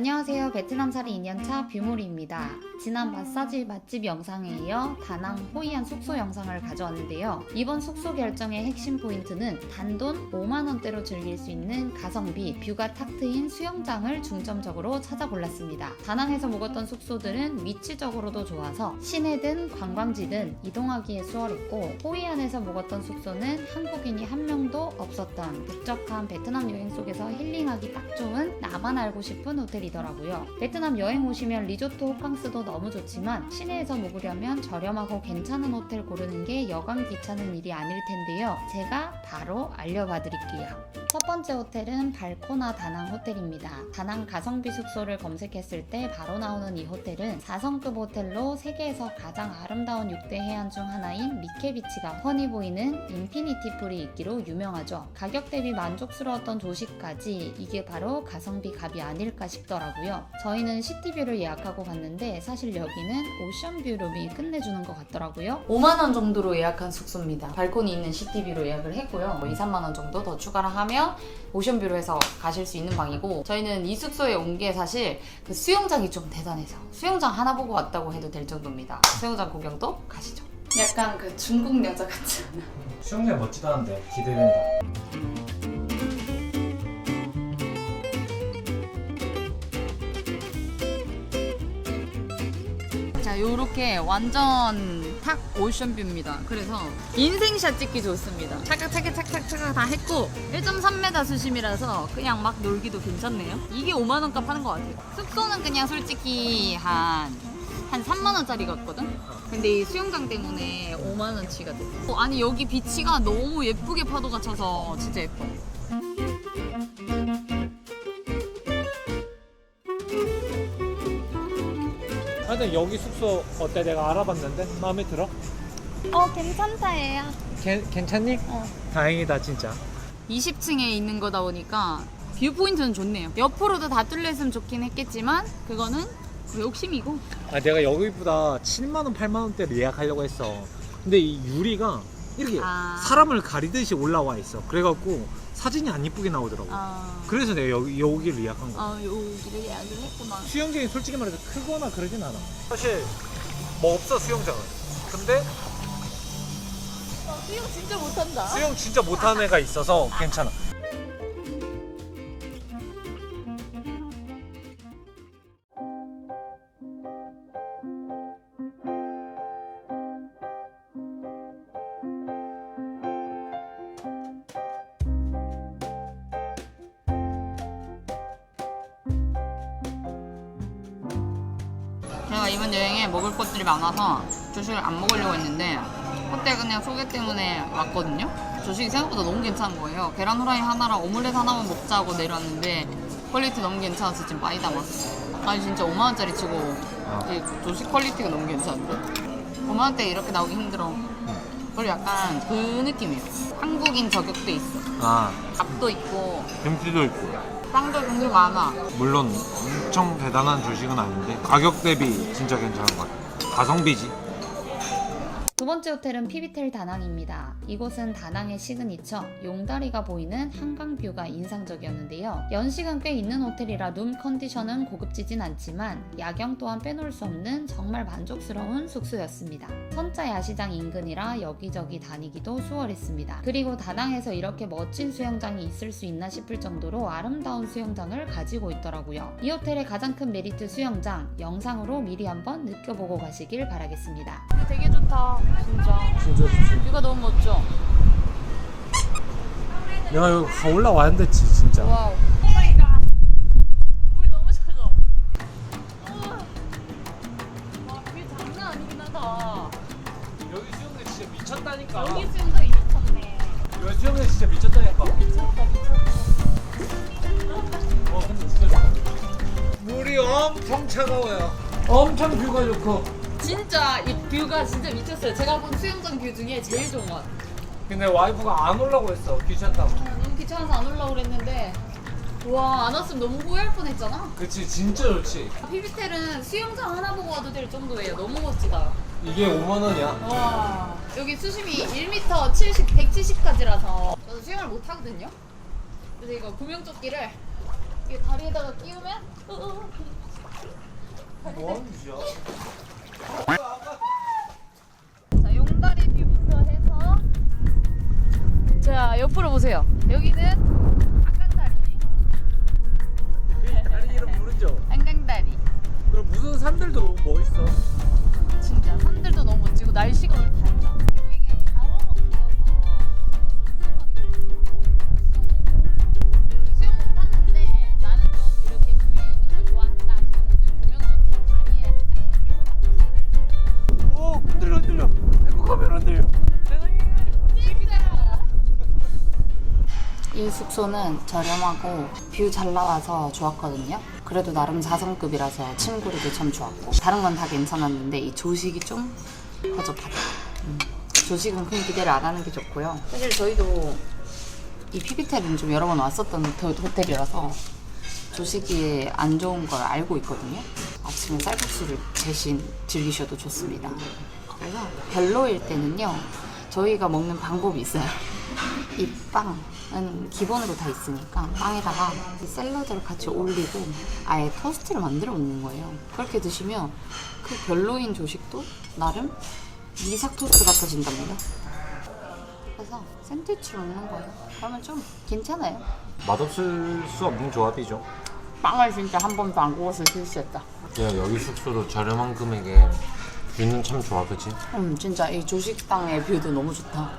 안녕하세요. 베트남 살이 2년차 뷰모리입니다. 지난 마사지 맛집 영상에 이어 다낭 호이안 숙소 영상을 가져왔는데요. 이번 숙소 결정의 핵심 포인트는 단돈 5만원대로 즐길 수 있는 가성비 뷰가 탁 트인 수영장을 중점적으로 찾아 골랐습니다. 다낭에서 묵었던 숙소들은 위치적으로도 좋아서 시내든 관광지든 이동하기에 수월했고 호이안에서 묵었던 숙소는 한국인이 한 명도 없었던 북적한 베트남 여행 속에서 힐링하기 딱 좋은 나만 알고 싶은 호텔이 더라고요. 베트남 여행 오시면 리조트 호캉스도 너무 좋지만 시내에서 묵으려면 저렴하고 괜찮은 호텔 고르는 게 여간 귀찮은 일이 아닐 텐데요. 제가 바로 알려봐 드릴게요. 첫 번째 호텔은 발코나 다낭 호텔입니다. 다낭 가성비 숙소를 검색했을 때 바로 나오는 이 호텔은 4성급 호텔로 세계에서 가장 아름다운 6대 해안 중 하나인 미케비치가 훤히 보이는 인피니티 풀이 있기로 유명하죠. 가격 대비 만족스러웠던 조식까지 이게 바로 가성비 값이 아닐까 싶더라고요. 저희는 시티뷰를 예약하고 갔는데 사실 여기는 오션뷰 룸이 끝내주는 것 같더라고요. 5만원 정도로 예약한 숙소입니다. 발코니 있는 시티뷰로 예약을 했고요. 뭐 2, 3만원 정도 더 추가를 하면 오션뷰로 해서 가실 수 있는 방이고 저희는 이 숙소에 온 게 사실 그 수영장이 좀 대단해서 수영장 하나 보고 왔다고 해도 될 정도입니다. 수영장 구경도 가시죠. 약간 그 중국 여자 같지 않아? 수영장 멋지도 한데 기대된다. 자, 요렇게 완전 탁 오션뷰입니다. 그래서 인생샷 찍기 좋습니다. 차각차각차각차각 다 했고 1.3m 수심이라서 그냥 막 놀기도 괜찮네요. 이게 5만 원 값 하는 것 같아요. 숙소는 그냥 솔직히 한 한 3만 원짜리 같거든. 근데 이 수영장 때문에 5만 원치가 돼. 어, 아니 여기 비치가 너무 예쁘게 파도가 쳐서 진짜 예뻐. 하여튼 여기 숙소 어때? 내가 알아봤는데 마음에 들어? 어 괜찮다예요. 괜, 괜찮니? 어. 다행이다 진짜. 20층에 있는 거다 보니까 뷰 포인트는 좋네요. 옆으로도 다 뚫려 있으면 좋긴 했겠지만 그거는 욕심이고. 아 내가 여기보다 7만 원, 8만 원대를 예약하려고 했어. 근데 이 유리가 이렇게 아. 사람을 가리듯이 올라와 있어. 그래갖고 사진이 안 이쁘게 나오더라고. 아, 그래서 내가 여기 여기를 예약한 거야. 아 여기를 예약을 했구나. 수영장이 솔직히 말해서 크거나 그러진 않아. 사실 뭐 없어 수영장은. 근데 수영 진짜 못한다. 수영 진짜 못하는 애가 있어서 괜찮아. 많아서 조식을 안 먹으려고 했는데 호텔 그냥 소개 때문에 왔거든요. 조식이 생각보다 너무 괜찮은 거예요. 계란 후라이 하나랑 오믈렛 하나만 먹자고 내려왔는데 퀄리티 너무 괜찮아서 지금 많이 담았어요. 아니 진짜 5만 원짜리 치고 이 조식 퀄리티가 너무 괜찮은데 5만 원대 이렇게 나오기 힘들어. 그리고 약간 그 느낌이에요. 한국인 저격도 있어. 아 밥도 있고 김치도 있고. 빵도 종류 많아. 물론 엄청 대단한 조식은 아닌데 가격 대비 진짜 괜찮은 것 같아. 가성비지. 두 번째 호텔은 피비텔 다낭입니다. 이곳은 다낭의 시그니처 용다리가 보이는 한강 뷰가 인상적이었는데요. 연시간 꽤 있는 호텔이라 룸 컨디션은 고급지진 않지만 야경 또한 빼놓을 수 없는 정말 만족스러운 숙소였습니다. 선자 야시장 인근이라 여기저기 다니기도 수월했습니다. 그리고 다낭에서 이렇게 멋진 수영장이 있을 수 있나 싶을 정도로 아름다운 수영장을 가지고 있더라고요. 이 호텔의 가장 큰 메리트 수영장 영상으로 미리 한번 느껴보고 가시길 바라겠습니다. 되게 좋다. 진짜. 진짜 좋지. 뷰가 너무 멋져. 내가 여기 다 올라와야 됐지 진짜. 와우. 물 너무 차가. 와, 뷰 장난 아니긴 하다. 여기 수영장 진짜 미쳤다니까. 여기 수영장이 미쳤네. 여기 수영장 진짜 미쳤다니까. 미쳤다, 미쳤다. 어 근데 진짜 좋다. 물이 엄청 차가워요. 엄청 뷰가 좋고. 진짜 이 뷰가 진짜 미쳤어요. 제가 본 수영장 뷰 중에 제일 좋은 것 같아요. 근데 와이프가 안 올라고 했어. 귀찮다고. 아, 너무 귀찮아서 안 올라오고 그랬는데 와, 안 왔으면 너무 후회할 뻔 했잖아. 그치 진짜 좋지. 피비텔은 수영장 하나 보고 와도 될 정도예요. 너무 멋지다. 이게 5만 원이야. 와 여기 수심이 1m 70, 170까지라서 저도 수영을 못 하거든요. 그래서 이거 구명조끼를 이거 다리에다가 끼우면 뭐하는 짓이야? 자 용다리 뷰부터 해서 자 옆으로 보세요. 여기는 한강다리, 다리 이름 모르죠? 한강다리. 그럼 무슨 산들도 멋있어. 진짜 산들도 너무 멋지고 날씨가 오 1 숙소는 저렴하고 뷰 잘 나와서 좋았거든요. 그래도 나름 자성급이라서 친구들도 참 좋았고 다른 건 다 괜찮았는데 이 조식이 좀 허접하다. 음. 조식은 큰 기대를 안 하는 게 좋고요. 사실 저희도 이 피비텔은 좀 여러 번 왔었던 호텔이라서 조식이 안 좋은 걸 알고 있거든요. 아침에 쌀국수를 대신 즐기셔도 좋습니다. 그래서 별로일 때는요, 저희가 먹는 방법이 있어요. 이 빵은 기본으로 다 있으니까 빵에다가 이 샐러드를 같이 올리고 아예 토스트를 만들어 먹는 거예요. 그렇게 드시면 그 별로인 조식도 나름 미삭 토스트 같아진답니다. 그래서 샌드위치를 먹는 거예요. 그러면 좀 괜찮아요. 맛없을 수 없는 조합이죠. 빵을 진짜 한 번도 안 구워서 실수했다. 야 여기 숙소도 저렴한 금액에 뷰는 참 좋아 그치? 음 진짜 이 조식당의 뷰도 너무 좋다.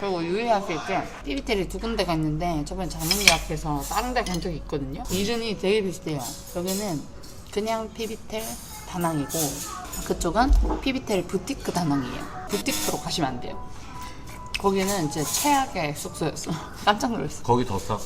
그리고 유의하실 게 삐비텔이 두 군데가 있는데 저번에 잘못 예약해서 다른 데 간 적이 있거든요. 이름이 되게 비슷해요. 여기는 그냥 피비텔 다낭이고 그쪽은 피비텔 부티크 다낭이에요. 부티크로 가시면 안 돼요. 거기는 진짜 최악의 숙소였어. 깜짝 놀랐어. 거기 더 싸.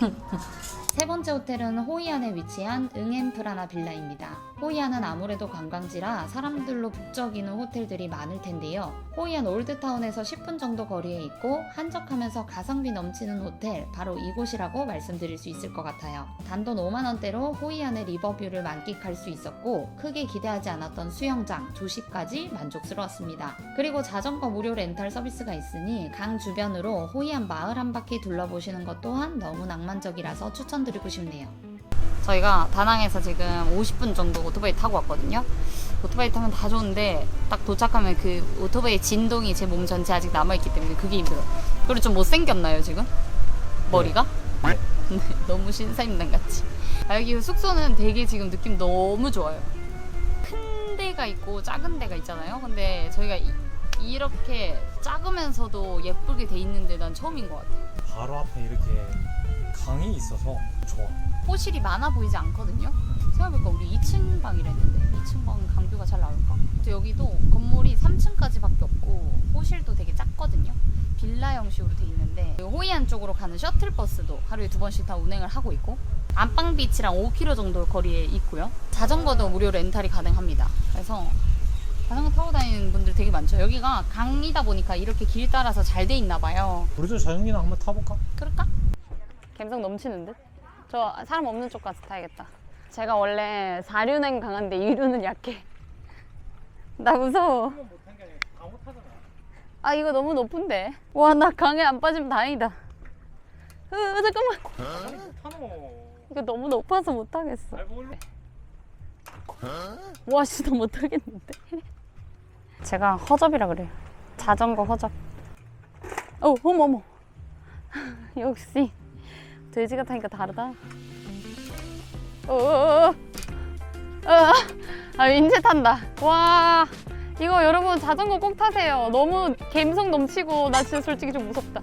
세 번째 호텔은 호이안에 위치한 응엠프라나 빌라입니다. 호이안은 아무래도 관광지라 사람들로 북적이는 호텔들이 많을 텐데요. 호이안 올드타운에서 10분 정도 거리에 있고 한적하면서 가성비 넘치는 호텔 바로 이곳이라고 말씀드릴 수 있을 것 같아요. 단돈 5만 원대로 호이안의 리버뷰를 만끽할 수 있었고 크게 기대하지 않았던 수영장, 조식까지 만족스러웠습니다. 그리고 자전거 무료 렌탈 서비스가 있으니 강 주변으로 호이안 마을 한 바퀴 둘러보시는 것 또한 너무 낭만적이라서 추천드리고 싶네요. 저희가 다낭에서 지금 50분 정도 오토바이 타고 왔거든요. 오토바이 타면 다 좋은데 딱 도착하면 그 오토바이 진동이 제 몸 전체 아직 남아있기 때문에 그게 힘들어. 그리고 좀 못생겼나요 지금? 머리가? 네. 네, 너무 신사임당 같이. 아, 여기 숙소는 되게 지금 느낌 너무 좋아요. 큰 데가 있고 작은 데가 있잖아요. 근데 저희가 이, 렇게 작으면서도 예쁘게 돼 있는데 난 처음인 것 같아요. 바로 앞에 이렇게 강이 있어서 좋아. 호실이 많아 보이지 않거든요. 생각해보니까 우리 2층 방이라 했는데 2층 방은 강뷰가 잘 나올까? 또 여기도 건물이 3층까지밖에 없고 호실도 되게 작거든요. 빌라 형식으로 돼 있는데 호이안 쪽으로 가는 셔틀버스도 하루에 두 번씩 다 운행을 하고 있고 안방 비치랑 5km 정도 거리에 있고요. 자전거도 무료 렌탈이 가능합니다. 그래서 자전거 타고 다니는 분들 되게 많죠. 여기가 강이다 보니까 이렇게 길 따라서 잘 돼 있나 봐요. 우리도 자전기나 한번 타볼까? 그럴까? 감성 넘치는 듯? 저 사람 없는 쪽 가서 타야겠다. 제가 원래 4류는 강한데 2류는 약해. 나 무서워. 못한 게 아니라 다 못하잖아. 아 이거 너무 높은데. 와 나 강에 안 빠지면 다행이다. 으, 잠깐만. 타노. 이거 너무 높아서 못 하겠어. 알고 올려. 와 진짜 못 하겠는데. 제가 허접이라 그래요. 자전거 허접. 어 어머 어머. 역시 돼지가 타니까 다르다. 어. 아, 아 인제 탄다. 와 이거 여러분 자전거 꼭 타세요. 너무 감성 넘치고 나 진짜 솔직히 좀 무섭다.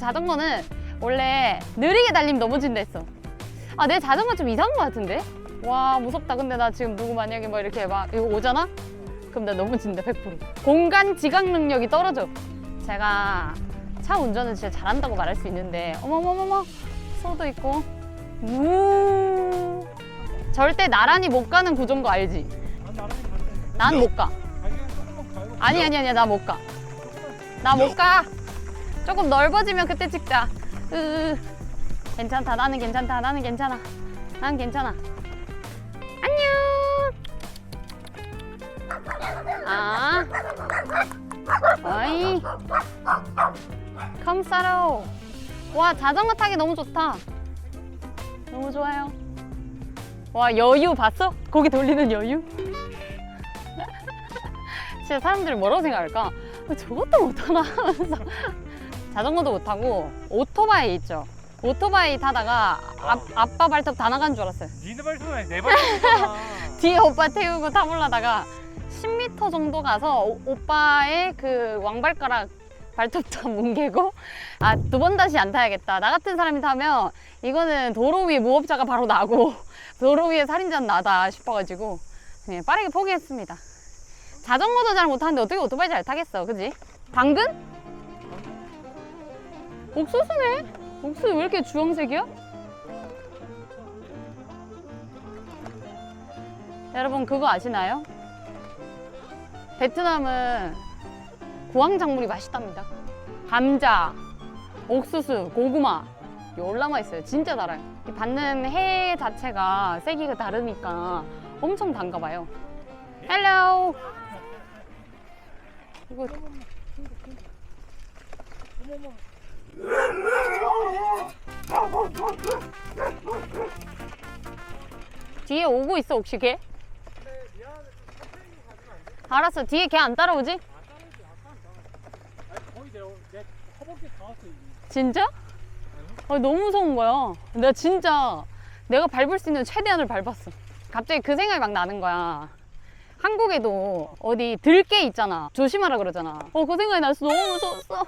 자전거는 원래 느리게 달리면 넘어진다 했어. 아 내 자전거 좀 이상한 것 같은데? 와 무섭다. 근데 나 지금 누구 만약에 뭐 이렇게 막 이거 오잖아? 그럼 나 넘어진다 100%. 공간 지각 능력이 떨어져. 제가 차 운전은 진짜 잘한다고 말할 수 있는데 어머머머머 소도 있고 우 절대 나란히 못 가는 구조인 거 알지? 난 못 가. 아니. 아니 아니 아니 나못 가. 나 못 가. 조금 넓어지면 그때 찍자. 으, 괜찮다. 나는 괜찮다. 나는 괜찮아. 난 괜찮아. 안녕. 아. 어이. 컴사로. 와 자전거 타기 너무 좋다. 너무 좋아요. 와 여유 봤어? 고기 돌리는 여유? 진짜 사람들이 뭐라고 생각할까? 왜 저것도 못하나 하면서 자전거도 못하고 오토바이 있죠. 오토바이 타다가 앞, 아빠 발톱 다 나간 줄 알았어요. 니네 발톱이 내 발톱이잖아. 뒤에 오빠 태우고 타보려다가 10m 정도 가서 오, 오빠의 그 왕발가락 발톱 다 뭉개고 아 두 번 다시 안 타야겠다. 나 같은 사람이 타면 이거는 도로 위에 무법자가 바로 나고 도로 위에 살인자는 나다 싶어가지고 그냥 빠르게 포기했습니다. 자전거도 잘 못하는데 어떻게 오토바이 잘 타겠어, 그지? 당근? 옥수수네? 옥수수 왜 이렇게 주황색이야? 여러분 그거 아시나요? 베트남은 고황작물이 맛있답니다. 감자, 옥수수, 고구마 열라 맛있어요. 진짜 달아요. 이 받는 해 자체가 세기가 다르니까 엄청 단가 봐요. 헬로. 이거 뒤에 오고 있어 혹시 걔? 알았어 뒤에 걔 안 따라오지? 거의 내, 내 허벅지 다 왔어. 이미. 진짜? 아, 너무 무서운 거야. 내가 진짜 내가 밟을 수 있는 최대한을 밟았어. 갑자기 그 생각이 막 나는 거야. 한국에도 어디 들개 있잖아. 조심하라 그러잖아. 어, 그 생각이 나서 너무 무서웠어.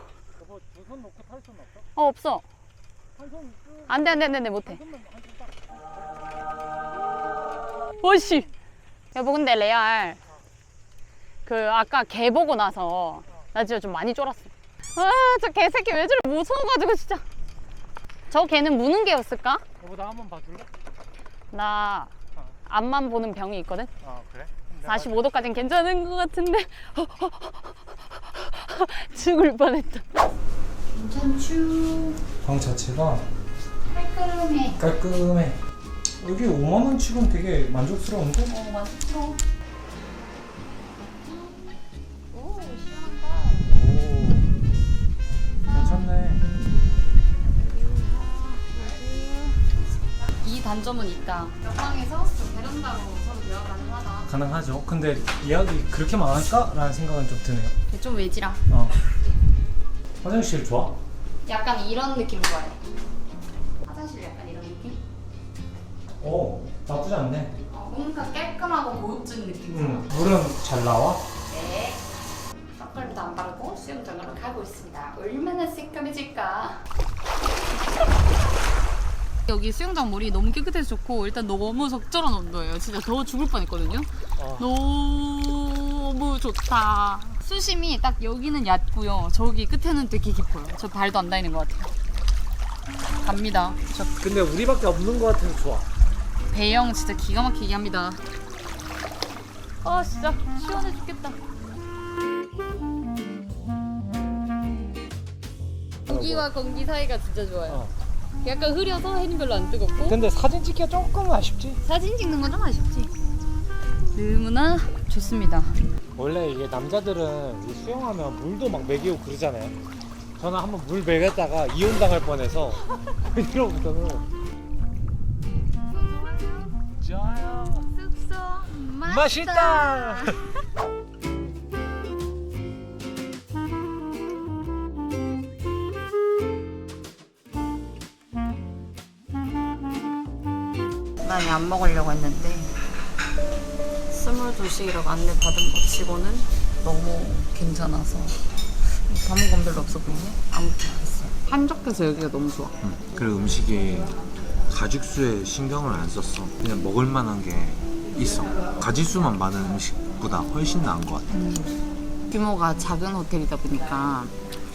두손 놓고 탈 수는 없어? 어, 없어. 한손 안 돼, 안 돼, 안 돼, 안 돼, 못해. 오씨. 여보, 근데 레알. 그, 아까 개 보고 나서 나 진짜 좀 많이 쫄았어. 아, 저 개새끼 왜 저래 무서워가지고 진짜. 저 개는 무는 개였을까? 여보 나 한번 봐줄래? 나 앞만 보는 병이 있거든. 아 그래? 45도까지는 괜찮은 것 같은데 죽을 뻔했다. 괜찮슈. 방 자체가 깔끔해. 깔끔해. 여기 5만 원 치곤 되게 만족스러운데? 어. 오, 단점은 있다. 옆방에서 저 베란다로 서로 대화 가능하다. 가능하죠. 근데 예약이 그렇게 많을까 라는 생각은 좀 드네요. 좀 외지라. 어. 화장실 좋아? 약간 이런 느낌 좋아요. 화장실 약간 이런 느낌? 오 나쁘지 않네. 어, 뭔가 깔끔하고 고급진 느낌. 응. 물은 잘 나와? 네. 선크림도 안 바르고 수영장으로 가고 있습니다. 얼마나 새까매질까? 여기 수영장 물이 너무 깨끗해서 좋고 일단 너무 적절한 온도예요. 진짜 더워 죽을 뻔했거든요. 어. 너무 좋다. 수심이 딱 여기는 얕고요. 저기 끝에는 되게 깊어요. 저 발도 안 닿이는 것 같아요. 갑니다. 저 근데 우리밖에 없는 것 같아서 좋아. 배영 진짜 기가 막히게 합니다. 아 진짜 시원해 죽겠다. 고기와 공기 사이가 진짜 좋아요. 어. 약간 흐려서 해는 별로 안 뜨겁고 근데 사진 찍기가 조금 아쉽지? 사진 찍는 건 좀 아쉽지. 너무나 좋습니다. 원래 이게 남자들은 이 수영하면 물도 막 먹이고 그러잖아요. 저는 한번 물 먹였다가 이혼 당할 뻔해서 좋아요. 숙소 맛있다. 많이 안 먹으려고 했는데 22시라고 안내 받은 것 치고는 너무 괜찮아서 다 먹은 건 별로 없어 보이네? 아무튼 알겠어요 한적해서 여기가 너무 좋아 그리고 음식이 가짓수에 신경을 안 썼어. 그냥 먹을 만한 게 있어. 가짓수만 많은 음식보다 훨씬 나은 것 같아. 규모가 작은 호텔이다 보니까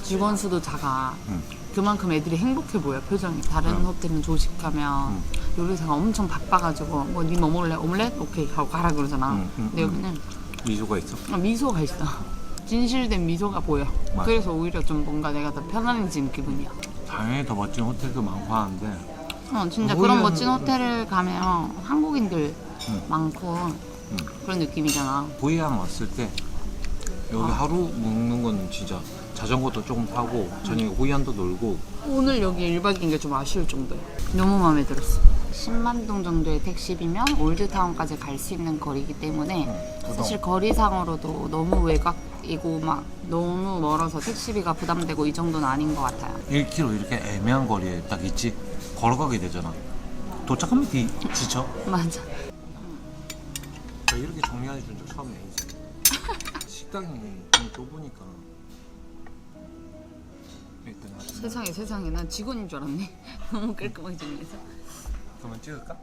직원 수도 작아 응. 그만큼 애들이 행복해 보여 표정이 다른 응. 호텔은 조식하면 응. 요리사가 엄청 바빠가지고 뭐니 뭐 먹을래? 오믈렛? 오케이 하고 가라 그러잖아 응, 응, 근데 응. 여기는 미소가 있어. 아, 미소가 있어. 진실된 미소가 보여. 맞아. 그래서 오히려 좀 뭔가 내가 더 편안해진 기분이야. 당연히 더 멋진 호텔도 많고 하는데 어, 진짜 그런 멋진 호텔을 가면 한국인들 응. 많고 응. 그런 느낌이잖아. 고향 왔을 때 여기 하루 묵는 건 진짜 자전거도 조금 타고 저녁에 호이안도 놀고 오늘 여기 1박인 게 좀 아쉬울 정도야. 너무 마음에 들었어. 10만동 정도의 택시비면 올드타운까지 갈 수 있는 거리이기 때문에 그동. 사실 거리상으로도 너무 외곽이고 막 너무 멀어서 택시비가 부담되고 이 정도는 아닌 것 같아요. 1km 이렇게 애매한 거리에 딱 있지 걸어가게 되잖아 도착하면 뒤 지쳐 맞아. 나 이렇게 정리해 준 적 처음이야 인생 식당이 좀 좁으니까 일단 세상에 세상에 난 직원인 줄 알았네. 너무 깔끔하게 정리해서. 그러면 찍을까?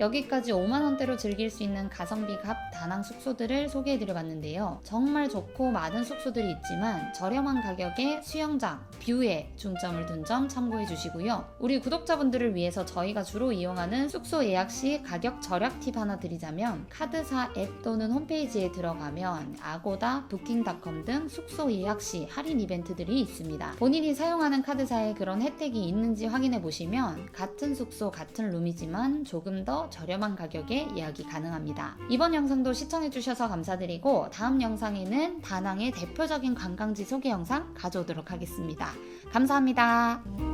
여기까지 5만 원대로 즐길 수 있는 가성비 갑 다낭 숙소들을 소개해드려 봤는데요. 정말 좋고 많은 숙소들이 있지만 저렴한 가격에 수영장, 뷰에 중점을 둔 점 참고해 주시고요. 우리 구독자분들을 위해서 저희가 주로 이용하는 숙소 예약 시 가격 절약 팁 하나 드리자면 카드사 앱 또는 홈페이지에 들어가면 아고다, 부킹닷컴 등 숙소 예약 시 할인 이벤트들이 있습니다. 본인이 사용하는 카드사에 그런 혜택이 있는지 확인해 보시면 같은 숙소, 같은 룸 이지만 조금 더 저렴한 가격에 예약이 가능합니다. 이번 영상도 시청해주셔서 감사드리고 다음 영상에는 다낭의 대표적인 관광지 소개 영상 가져오도록 하겠습니다. 감사합니다.